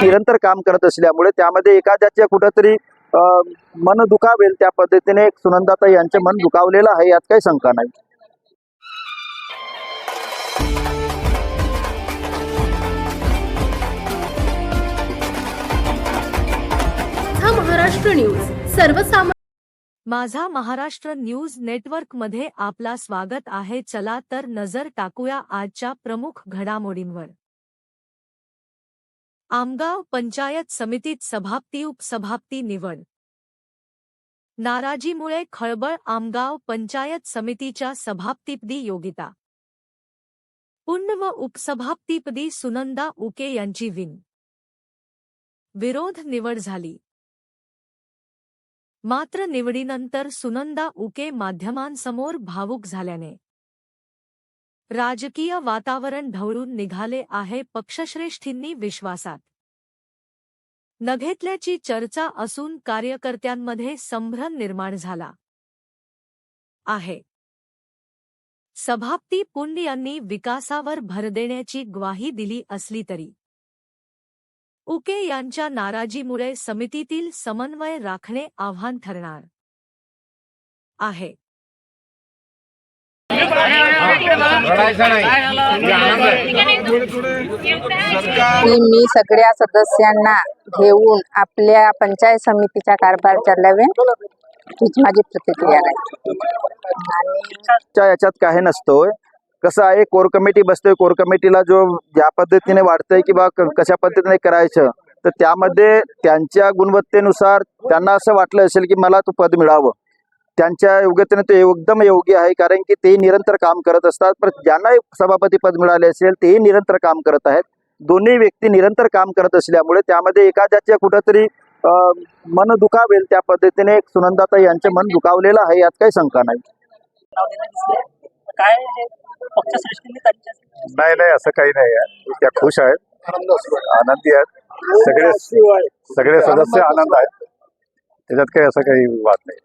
निरंतर काम करत असल्यामुळे त्यामध्ये एखाद्याच्या कुठंतरी मन दुखावेल त्या पद्धतीने सुनंदाताई यांचे मन दुखावलेलं आहे यात काही शंका नाही. हा महाराष्ट्र न्यूज. सर्वसामान्य माझा महाराष्ट्र न्यूज नेटवर्कमध्ये आपला स्वागत आहे. चला तर नजर टाकूया आजच्या प्रमुख घडामोडींवर. आमगाव पंचायत समितीत सभापती उपसभापती निवड. नाराजीमुळे खळबळ आमगाव पंचायत समितीच्या सभापतीपदी योगिता. पुण्य व उपसभापतीपदी सुनंदा उके यांची विन. विरोध निवड झाली. मात्र निवडीनंतर सुनंदा उके माध्यमांसमोर भावूक झाल्याने. राजकीय वातावरण ढवळून निघाले आहे पक्षश्रेष्ठींनी विश्वासात. न घेतल्याची चर्चा असून कार्यकर्त्यांमध्ये संभ्रम निर्माण झाला. आहे. सभापती पुंड यांनी विकासावर भर देण्याची ग्वाही दिली असली तरी. उके यांच्या नाराजीमुळे समितीतील समन्वय राखणे आव्हान ठरणार आहे. मी सगळ्या सदस्यांना घेऊन आपल्या पंचायत समितीचा कारभार चालवे हीच माझी प्रतिक्रिया आहे. याच्यात काही नसतोय. कसं आहे कोर कमिटी बसतोय कोर कमिटीला जो ज्या पद्धतीने वाटतंय की बा कशा पद्धतीने करायचं तर त्यामध्ये त्यांच्या गुणवत्तेनुसार त्यांना असं वाटलं असेल की मला तो पद मिळावं. त्यांच्या योग्यतेने ते एकदम योग्य आहे कारण की ते निरंतर काम करत असतात. पण ज्यांना सभापती पद मिळाले असेल तेही निरंतर काम करत आहेत. दोन्ही व्यक्ती निरंतर काम करत असल्यामुळे त्यामध्ये एखाद्याच्या कुठंतरी मन दुखावेल त्या पद्धतीने. सुनंदाता यांचे मन दुखावलेलं आहे यात काही शंका नाही. काय नाही नाही असं काही नाही आहे. त्या खुश आहेत. आनंदी आहेत. सगळे सगळे सदस्य आनंद आहेत. त्याच्यात काही असं काही वाद नाही.